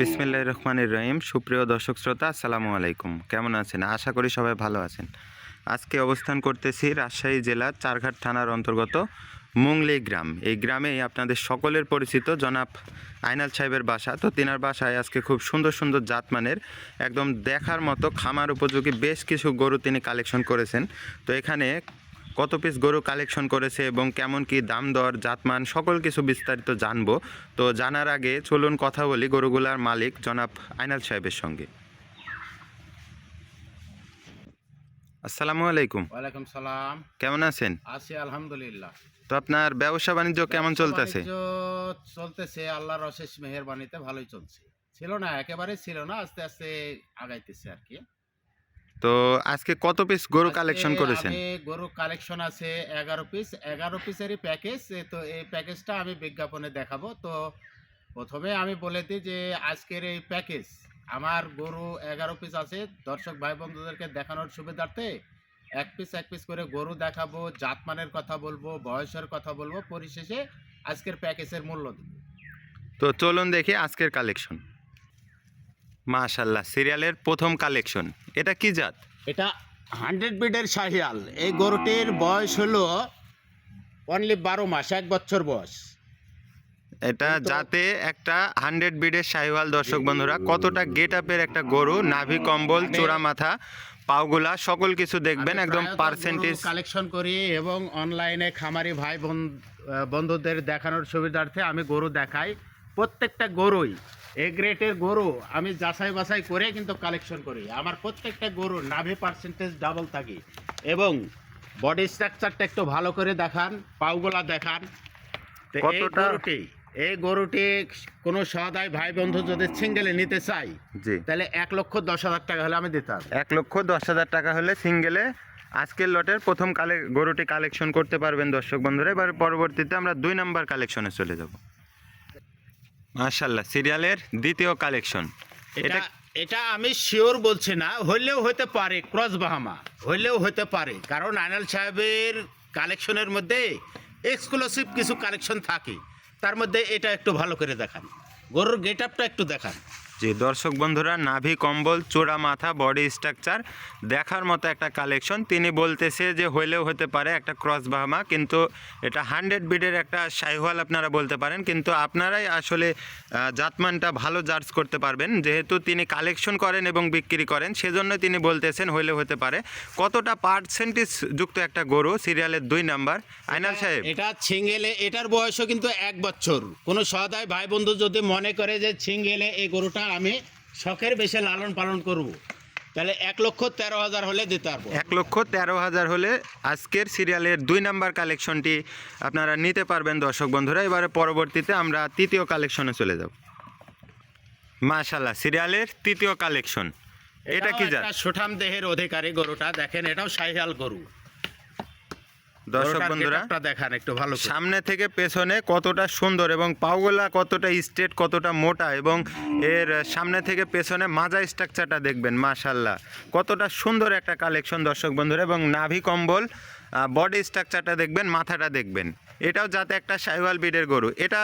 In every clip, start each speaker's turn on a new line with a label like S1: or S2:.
S1: বিসমিল্লাহ রহমানির রহিম। সুপ্রিয় দর্শক শ্রোতা, আসসালামু আলাইকুম। কেমন আছেন? আশা করি সবাই ভালো আছেন। আজকে অবস্থান করতেছি রাজশাহী জেলার চারঘাট থানার অন্তর্গত মুংলি গ্রাম। এই গ্রামেই আপনাদের সকলের পরিচিত জনাব আইনাল সাহেবের বাসা। তো তিনার বাসায় আজকে খুব সুন্দর সুন্দর জাতমানের, একদম দেখার মতো খামার উপযোগী বেশ কিছু গরু তিনি কালেকশন করেছেন। তো এখানে কত পিস গরু কালেকশন করেছে এবং কেমন কি দাম দর জাতমান সকল কিছু বিস্তারিত জানব। তো জানার আগে চলুন কথা বলি গরুগুলার মালিক জনাব আইনাল সাহেবের সঙ্গে। আসসালামু আলাইকুম।
S2: ওয়ালাইকুম সালাম।
S1: কেমন আছেন?
S2: আছি আলহামদুলিল্লাহ।
S1: তো আপনার ব্যবসা বাণিজ্য কেমন চলতেছে?
S2: চলতেছে আল্লাহর অশেষ মেহেরবানিতে ভালোই চলছে। ছিল না একেবারে ছিল না আস্তে আস্তে আগাইতেছে আর কি।
S1: তো আজকে কত পিস গরু কালেকশন করেছেন?
S2: গরু কালেকশন আছে এগারো পিস এগারো পিসেরই প্যাকেজ তো এই প্যাকেজটা আমি বিজ্ঞাপনে দেখাবো। তো প্রথমে আমি বলে দিই যে আজকের এই প্যাকেজ আমার গরু এগারো পিস আছে। দর্শক ভাই বন্ধুদেরকে দেখানোর সুবিধার্থে এক পিস এক পিস করে গরু দেখাবো জাতমানের কথা বলব বয়সের কথা বলব পরিশেষে আজকের প্যাকেজের মূল্য দেবো।
S1: তো চলুন দেখি আজকের কালেকশন মাশাল্লাহ সিরিয়ালের প্রথম কালেকশন এটা কি জাত?
S2: এটা হান্ড্রেড বিডের শাহিয়াল। এই গরুটির বয়স হলো অনলি বারো মাস এক বছর বয়স।
S1: এটা যাতে একটা হান্ড্রেড বিডের শাহিওয়াল। দর্শক বন্ধুরা কতটা গেট আপের একটা গরু নাভি কম্বল
S2: মানে-
S1: চোরা মাথা পাওগুলা সকল কিছু দেখবেন একদম পার্সেন্টেজ
S2: কালেকশন করি এবং অনলাইনে খামারি ভাই বোন- বন্ধুদের দেখানোর সুবিধার্থে আমি গরু দেখাই। প্রত্যেকটা গরুই এ গ্রেটের গরু আমি যাচাই বাছাই করে কিন্তু কালেকশন করি। আমার প্রত্যেকটা গরু নাভি পার্সেন্টেজ ডাবল থাকে। এবং বডি স্ট্রাকচারটা একটু ভালো করে দেখান পাউগুলা দেখান। তো এই গরুটি এই গরুটি কোনো সহায় ভাই বন্ধু যদি সিঙ্গেলে নিতে চাই
S1: জি।
S2: তাহলে এক লক্ষ দশ হাজার টাকা হলে আমি দিতে হবে।
S1: এক লক্ষ দশ হাজার টাকা হলে সিঙ্গেলে আজকের লটের প্রথম কালে গরুটি কালেকশন করতে পারবেন দর্শক বন্ধুরা। এবার পরবর্তীতে আমরা দুই নাম্বার কালেকশনে চলে যাব। মাশাল্লাহ সিরিয়ালের দ্বিতীয় কালেকশন।
S2: এটা
S1: এটা
S2: আমি শিওর বলছি না হইলেও হতে পারে ক্রস বাহামা হইলেও হতে পারে। কারণ আনাল সাহেবের কালেকশনের মধ্যে এক্সক্লুসিভ কিছু কালেকশন থাকে। তার মধ্যে এটা একটু ভালো করে দেখান। গরুর গেট আপটা একটু দেখান।
S1: যে দর্শক বন্ধুরা নাভি কম্বল চোরা মাথা বডি স্ট্রাকচার দেখার মতো একটা কালেকশন তিনি বলতেছে যে হইলেও হতে পারে একটা ক্রস বাহামা কিন্তু এটা হান্ড্রেড বিডের একটা সাইহওয়াল আপনারা বলতে পারেন। কিন্তু আপনারাই আসলে জাতমানটা ভালো জার্জ করতে পারবেন। যেহেতু তিনি কালেকশন করেন এবং বিক্রি করেন সেজন্য তিনি বলতেছেন হইলেও হতে পারে। কতটা পার্সেন্টেজ যুক্ত একটা গরু? সিরিয়ালের দুই নাম্বার। আইনাল সাহেব।
S2: এটা ছিঙ্গেলে এটার বয়সও কিন্তু এক বছর। কোনো সদায় ভাই বন্ধু যদি মনে করে যে ছিঙ্গেলে এই গরুটা আমি শখের বেশি লালন পালন করব। তাহলে এক লক্ষ তেরো হাজার হলে দিতে পারব।
S1: এক লক্ষ তেরো হাজার হলে আজকের সিরিয়ালের দুই নাম্বার কালেকশনটি আপনারা নিতে পারবেন দর্শক বন্ধুরা। এবারে পরবর্তীতে আমরা তৃতীয় কালেকশনে চলে যাব। মাশাল্লাহ সিরিয়ালের তৃতীয় কালেকশন। এটা কি জাত?
S2: সুঠাম দেহের অধিকারী গরুটা দেখেন এটাও সাইহাল গরু।
S1: দর্শক বন্ধুরা
S2: দেখান একটু ভালো
S1: সামনে থেকে পেছনে কতটা সুন্দর এবং পাওগোলা কতটা স্ট্রেট কতটা মোটা এবং এর সামনে থেকে পেছনে মাজা স্ট্রাকচারটা দেখবেন মাশাল্লাহ কতটা সুন্দর একটা কালেকশন দর্শক বন্ধুরা এবং নাভি কম্বল বডি স্ট্রাকচারটা দেখবেন মাথাটা দেখবেন। এটাও যাতে একটা সাইওয়াল বিডের গরু। এটা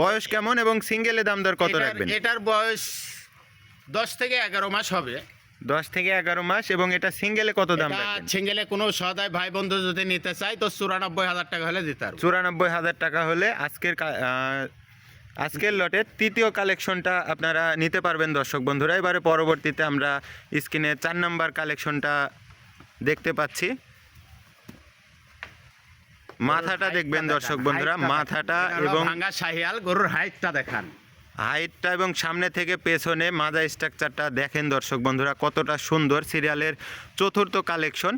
S1: বয়স কেমন এবং সিঙ্গেলে দাম দর কত রাখবেন?
S2: এটার বয়স দশ থেকে এগারো মাস হবে।
S1: দশ থেকে এগারো মাস এবং এটা সিঙ্গেলে কত দাম
S2: সিঙ্গেলে কোনো সদায় ভাই বন্ধু যদি নিতে চাই তো চুরানব্বই হাজার টাকা হলে দিতে পারব।
S1: চুরানব্বই হাজার টাকা হলে আজকের আজকের লটের তৃতীয় কালেকশনটা আপনারা নিতে পারবেন দর্শক বন্ধুরা। এবারে পরবর্তীতে আমরা স্ক্রিনে চার নাম্বার কালেকশনটা দেখতে পাচ্ছি। মাথাটা দেখবেন দর্শক বন্ধুরা মাথাটা এবং
S2: শাহিয়াল গরুর হাইটটা দেখান।
S1: হাইটটা এবং সামনে থেকে পেছনে মাজা স্ট্রাকচারটা দেখেন দর্শক বন্ধুরা কতটা সুন্দর সিরিয়ালের চতুর্থ কালেকশন।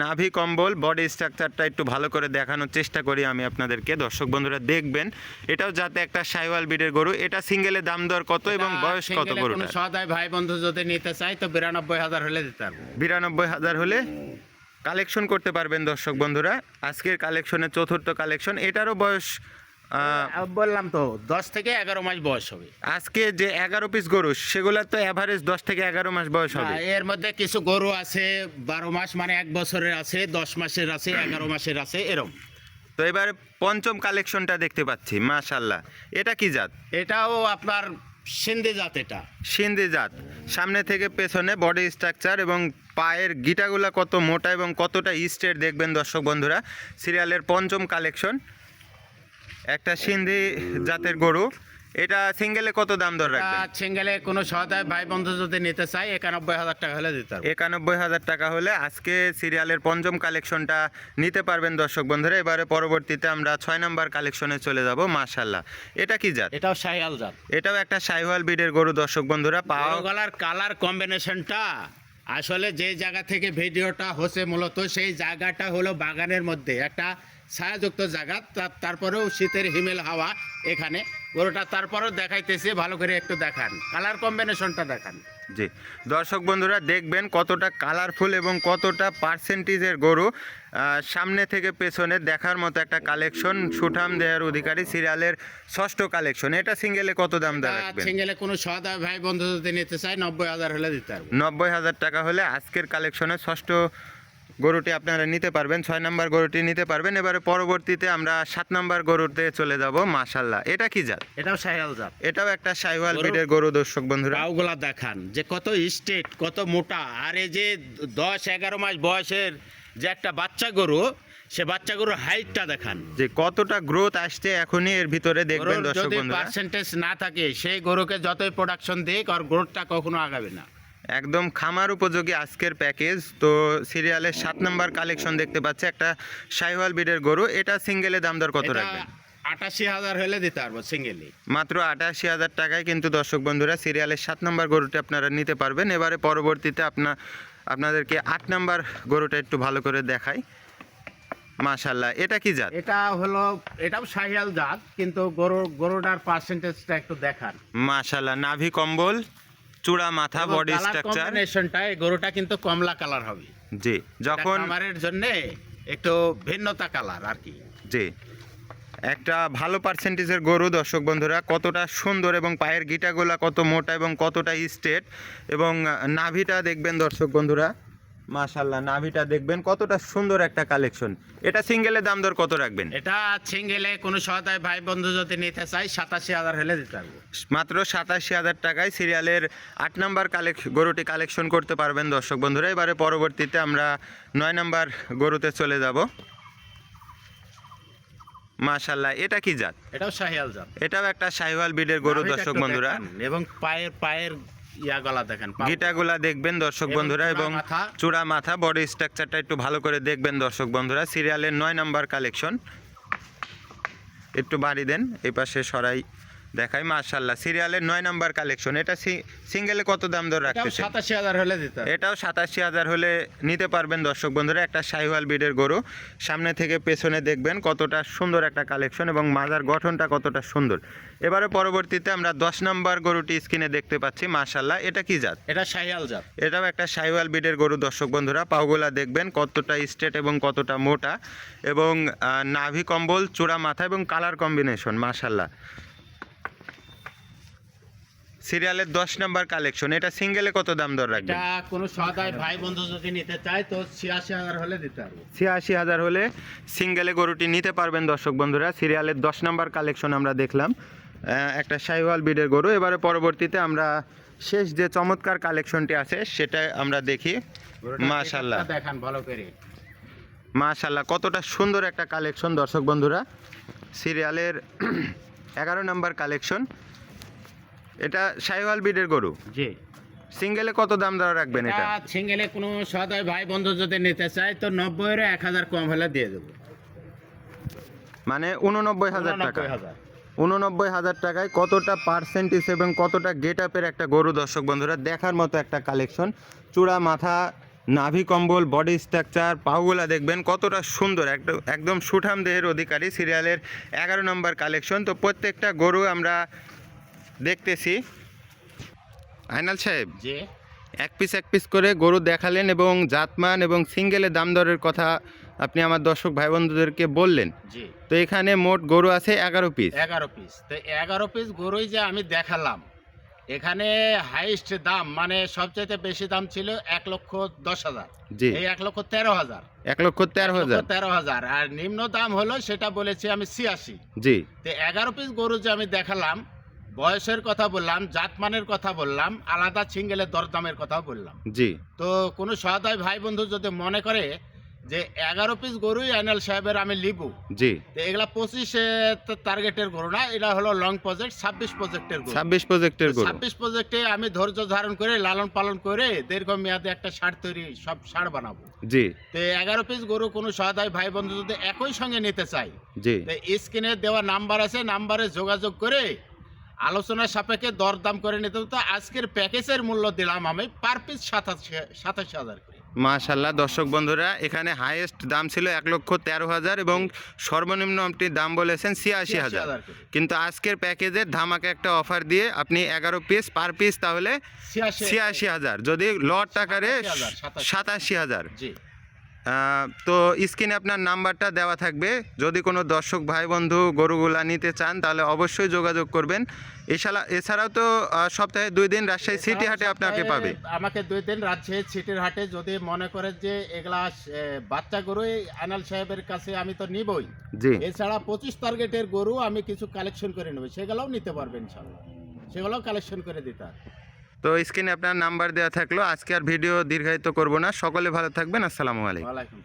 S1: নাভি কম্বল বডি স্ট্রাকচারটা একটু ভালো করে দেখানোর চেষ্টা করি আমি আপনাদেরকে। দর্শক বন্ধুরা দেখবেন এটাও যাতে একটা সাইওয়াল বিডের গরু এটা সিঙ্গেলে দাম দর কত এবং বয়স কত গরুটা
S2: সদায় ভাই বন্ধু যদি নিতে চাই তো বিরানব্বই হাজার হলে দিতে পারব।
S1: বিরানব্বই হাজার হলে কালেকশন করতে পারবেন দর্শক বন্ধুরা। আজকের কালেকশনের চতুর্থ কালেকশন এটারও বয়স
S2: বললাম তো দশ থেকে এগারো মাস বয়স হবে।
S1: আজকে যে এগারো পিস গরু সেগুলোর তো অ্যাভারেজ দশ থেকে এগারো মাস বয়স হবে।
S2: এর মধ্যে কিছু গরু আছে বারো মাস মানে এক বছরের আছে দশ মাসের আছে এগারো মাসের আছে এরম।
S1: তো এবারে পঞ্চম কালেকশনটা দেখতে পাচ্ছি মাশাল্লাহ এটা কি জাত?
S2: এটাও আপনার সিন্ধি জাত এটা।
S1: সিন্ধি জাত। সামনে থেকে পেছনে বডি স্ট্রাকচার এবং পায়ের গিটাগুলা কত মোটা এবং কতটা স্ট্রেট দেখবেন দর্শক বন্ধুরা। সিরিয়ালের পঞ্চম কালেকশন একটা সিন্ধি জাতের গরু। এটা সিঙ্গেলে কত দাম দর রাখবেন?
S2: সিঙ্গেলে কোনো সহায় ভাই বন্ধু যদি নিতে চাই একানব্বই হাজার টাকা হলে দিতে হবে।
S1: একানব্বই হাজার টাকা হলে আজকে সিরিয়ালের পঞ্চম কালেকশনটা নিতে পারবেন দর্শক বন্ধুরা। এবারে পরবর্তীতে আমরা ছয় নম্বর কালেকশনে চলে যাব মাশাল্লাহ এটা কি জাত?
S2: এটাও শাহিয়াল জাত।
S1: এটাও একটা সাইওয়াল বিডের গরু দর্শক বন্ধুরা পাওয়া
S2: গলার কালার কম্বিনেশনটা আসলে যে জায়গা থেকে ভিডিওটা হচ্ছে মূলত সেই জায়গাটা হলো বাগানের মধ্যে। একটা ছায়াযুক্ত জায়গা তারপরেও শীতের হিমেল হাওয়া এখানে। গরুটা তারপরেও দেখাইতেছে ভালো করে একটু দেখান। কালার কম্বিনেশনটা দেখান।
S1: জি। দর্শক বন্ধুরা দেখবেন কতটা কালারফুল এবং কতটা পার্সেন্টেজের গরু সামনে থেকে পেছনে দেখার মতো একটা কালেকশন সুঠাম দেহের অধিকারী সিরিয়ালের ষষ্ঠ কালেকশন এটা সিঙ্গেলে কত দাম রাখবেন?
S2: সিঙ্গেলে কোনো সহায় ভাই বন্ধু যদি নিতে চাই নব্বই হাজার হলে দিতে পারব।
S1: নব্বই হাজার টাকা হলে আজকের কালেকশনে ষষ্ঠ গরুটি আপনারা নিতে পারবেন ছয় নম্বর গরুটি নিতে পারবেন। এবারে পরবর্তীতে আমরা সাত নম্বর গরুতে চলে যাব মাশাল্লাহ এটা কি জাত?
S2: এটাও শাহিয়াল জাত।
S1: এটাও একটা সাইওয়াল বিডের গরু দর্শক বন্ধুরা।
S2: পাওগুলা দেখান যে কত স্টেট কত মোটা। আর এই যে দশ এগারো মাস বয়সের যে একটা বাচ্চা গরু সে বাচ্চা গরুর হাইটটা দেখান।
S1: যে কতটা গ্রোথ আসছে এখনই এর ভিতরে দেখবেন দর্শক
S2: যদি
S1: বন্ধুরা।
S2: পার্সেন্টেজ না থাকে সেই গরুকে যতই প্রোডাকশন দিক আর গ্রোথটা কখনো আগাবে না।
S1: একদম খামার উপযোগী আজকের প্যাকেজ। তো সিরিয়ালের সাত নাম্বার কালেকশন দেখতে পাচ্ছে একটা সাইওয়াল বিডের গরু। এটা সিঙ্গেলে দাম দর কত রাখবেন?
S2: আটাশি হাজার হলে দিতে পারব সিঙ্গেলি
S1: মাত্র আটাশি হাজার টাকায় কিন্তু দর্শক বন্ধুরা সিরিয়ালের সাত নম্বর গরুটি আপনারা নিতে পারবেন। এবারে পরবর্তীতে আপনার আপনাদেরকে আট নাম্বার গরুটা একটু ভালো করে দেখাই। মাশাল্লাহ এটা কি জাত?
S2: এটা হলো এটাও শাহিয়াল জাত কিন্তু গরু গরুটার পার্সেন্টেজটা একটু দেখান।
S1: মাশাল্লাহ নাভি কম্বল। চূড়া মাথা বডি স্ট্রাকচার
S2: কম্বিনেশনটা এই গরুটা কিন্তু কমলা কালার হবে।
S1: জি যখন
S2: খামারের জন্য একটু ভিন্নতা কালার আর কি।
S1: জি। একটা ভালো পার্সেন্টেজের গরু দর্শক বন্ধুরা কতটা সুন্দর এবং পায়ের গিটাগুলা কত মোটা এবং কতটা স্টেট এবং নাভিটা দেখবেন দর্শক বন্ধুরা। মাশাল্লাহ নাভিটা দেখবেন কতটা সুন্দর একটা কালেকশন। এটা সিঙ্গেলের দাম দর কত রাখবেন?
S2: এটা সিঙ্গেলে কোনো সহায় ভাই বন্ধু যদি নিতে চাই সাতাশি হাজার হলে দিতে পারব।
S1: মাত্র সাতাশি হাজার টাকায় সিরিয়ালের আট নাম্বার কালেক গরুটি কালেকশন করতে পারবেন দর্শক বন্ধুরা। এবারে পরবর্তীতে আমরা নয় নাম্বার গরুতে চলে যাব। মাশাল্লাহ এটা কি জাত?
S2: এটাও শাহিয়াল জাত।
S1: এটাও একটা সাইওয়াল বিডের গরু দর্শক বন্ধুরা।
S2: এবং পায়ের পায়ের ইয়া গলা দেখেন
S1: গিটাগুলা দেখবেন দর্শক বন্ধুরা এবং চূড়া মাথা বডি স্ট্রাকচারটা একটু ভালো করে দেখবেন দর্শক বন্ধুরা। সিরিয়ালের নয় নাম্বার কালেকশন একটু বাড়ি দেন এই পাশে সরাই। দেখাই মার্শাল্লাহ সিরিয়ালের নয় নাম্বার কালেকশন এটা সিঙ্গেলে কত দাম
S2: ধরে
S1: রাখতেছে?
S2: সাতাশি হাজার হলে দিতে
S1: এটাও সাতাশি হাজার হলে নিতে পারবেন দর্শক বন্ধুরা। একটা শাহিওয়াল বিডের গরু। সামনে থেকে পেছনে দেখবেন কতটা সুন্দর একটা কালেকশন এবং মাজার গঠনটা কতটা সুন্দর। এবারে পরবর্তীতে আমরা দশ নম্বর গরুটি স্ক্রিনে দেখতে পাচ্ছি মাশাল্লাহ এটা কি জাত?
S2: এটা শাহিয়াল জাত।
S1: এটাও একটা সাইওয়াল বিডের গরু দর্শক বন্ধুরা। পাওগুলা দেখবেন কতটা স্ট্রেট এবং কতটা মোটা এবং নাভি কম্বল চূড়া মাথা এবং কালার কম্বিনেশন মাশাল্লাহ সিরিয়ালের দশ নম্বর কালেকশন এটা সিঙ্গেলে কত দাম দর রাখবেন?
S2: এটা কোনো সহায় ভাই বন্ধু যদি নিতে চায় তো ছিয়াশি হাজার হলে দিতে পারব।
S1: ছিয়াশি হাজার হলে সিঙ্গেলে গরুটি নিতে পারবেন দর্শক বন্ধুরা। সিরিয়ালের দশ নম্বর কালেকশন আমরা দেখলাম। একটা সাইওয়াল বিডের গরু। এবারে পরবর্তীতে আমরা শেষ যে চমৎকার কালেকশনটি আছে সেটা আমরা দেখি। মাশাল্লাহ
S2: দেখান ভালো করে।
S1: মাশাল্লাহ কতটা সুন্দর একটা কালেকশন দর্শক বন্ধুরা। সিরিয়ালের এগারো নম্বর কালেকশন। এটা সাইওয়াল বিডের গরু?
S2: জি।
S1: সিঙ্গেলে কত দাম দর রাখবেন এটা
S2: সিঙ্গেলে কোনো সহায় ভাই বন্ধু যদি নিতে চায় তো নব্বই এর এক হাজার কম হলে দিয়ে দেবো।
S1: মানে উননব্বই হাজার টাকা।
S2: উননব্বই হাজার
S1: টাকায় কতটা পার্সেন্টেজ এবং কতটা গেট আপের একটা গরু দর্শক বন্ধুরা দেখার মতো একটা কালেকশন চূড়া মাথা নাভি কম্বল বডি স্ট্রাকচার পাগুলা দেখবেন কতটা সুন্দর। একদম একদম সুঠাম দেহের অধিকারী। সিরিয়ালের এগারো নম্বর কালেকশন তো প্রত্যেকটা গরু আমরা দেখতেছি। আইনাল সাহেব
S2: যে
S1: এক পিস এক পিস করে গরু দেখালেন এবং জাতমান এবং সিঙ্গেলের দাম দরের কথা আপনি আমার দর্শক ভাই বন্ধুদেরকে বললেন।
S2: জি।
S1: তো এখানে মোট গরু আছে এগারো পিস
S2: এগারো পিস তো এগারো পিস গরুই যে আমি দেখালাম এখানে হাইস্ট দাম মানে সবচেয়ে বেশি দাম ছিল এক লক্ষ দশ হাজার।
S1: জি।
S2: এই এক লক্ষ তেরো হাজার।
S1: এক লক্ষ তেরো হাজার।
S2: তেরো হাজার। আর নিম্ন দাম হলো সেটা বলেছি আমি ছিয়াশি।
S1: জি।
S2: তো এগারো পিস গরু যে আমি দেখালাম বয়সের কথা বললাম জাতমানের কথা বললাম আলাদা সিঙ্গেলের দরদামের কথাও বললাম।
S1: জি।
S2: তো কোনো সহায় ভাই বন্ধু যদি মনে করে যে এগারো পিস গরুই আইনাল সাহেবের আমি লিবু
S1: জি।
S2: এগুলা পঁচিশে টার্গেটের গরু না এটা হলো লং প্রজেক্ট ছাব্বিশ প্রজেক্টের গরু।
S1: ছাব্বিশ প্রজেক্টের গরু।
S2: ছাব্বিশ প্রজেক্টে আমি ধৈর্য ধারণ করে লালন পালন করে দীর্ঘ দীর্ঘমেয়াদে একটা সার তৈরি সব সার বানাবো।
S1: জি।
S2: তো এগারো পিস গরু কোনো সহায় ভাই বন্ধু যদি একই সঙ্গে নিতে চাই
S1: জি।
S2: স্ক্রিনে দেওয়া নাম্বার আছে নাম্বারে যোগাযোগ করে আলোচনা সাপেক্ষে দরদাম করে নিতে হতো। আজকের প্যাকেজের মূল্য দিলাম আমি পার পিস সাতাশি সাতাশি হাজার করে।
S1: মাশাল্লাহ দর্শক বন্ধুরা এখানে হাইয়েস্ট দাম ছিল এক লক্ষ তেরো হাজার এবং সর্বনিম্ন আপনি দাম বলেছেন ছিয়াশি হাজার। কিন্তু আজকের প্যাকেজে ধামাকে একটা অফার দিয়ে আপনি এগারো পিস পার পিস তাহলে
S2: ছিয়াশি
S1: ছিয়াশি হাজার। যদি লট টাকারে
S2: সাতাশি। হাজার,
S1: তো স্ক্রিনে আপনার নাম্বারটা দেওয়া থাকবে। যদি কোনো দর্শক ভাই বন্ধু গরুগুলা নিতে চান তাহলে অবশ্যই যোগাযোগ করবেন। এছাড়া এছাড়াও তো সপ্তাহে দুই দিন রাজশাহী সিটি হাটে আপনাকে পাবে।
S2: আমাকে দুই দিন রাজশাহী সিটির হাটে যদি মনে করে যে এগুলা বাচ্চা গরুই আনাল সাহেবের কাছে আমি তো নিবই।
S1: জি।
S2: এছাড়া পঁচিশ টার্গেটের গরু আমি কিছু কালেকশন করে নেব। সেগুলোও নিতে পারবেন ইনশাল্লাহ। সেগুলোও কালেকশন করে দিতে
S1: তো স্ক্রিনে আপনার নাম্বার দেওয়া থাকল। আজকে আর ভিডিও দীর্ঘায়িত করব না। সকলে ভালো থাকবেন। আসসালামু আলাইকুম।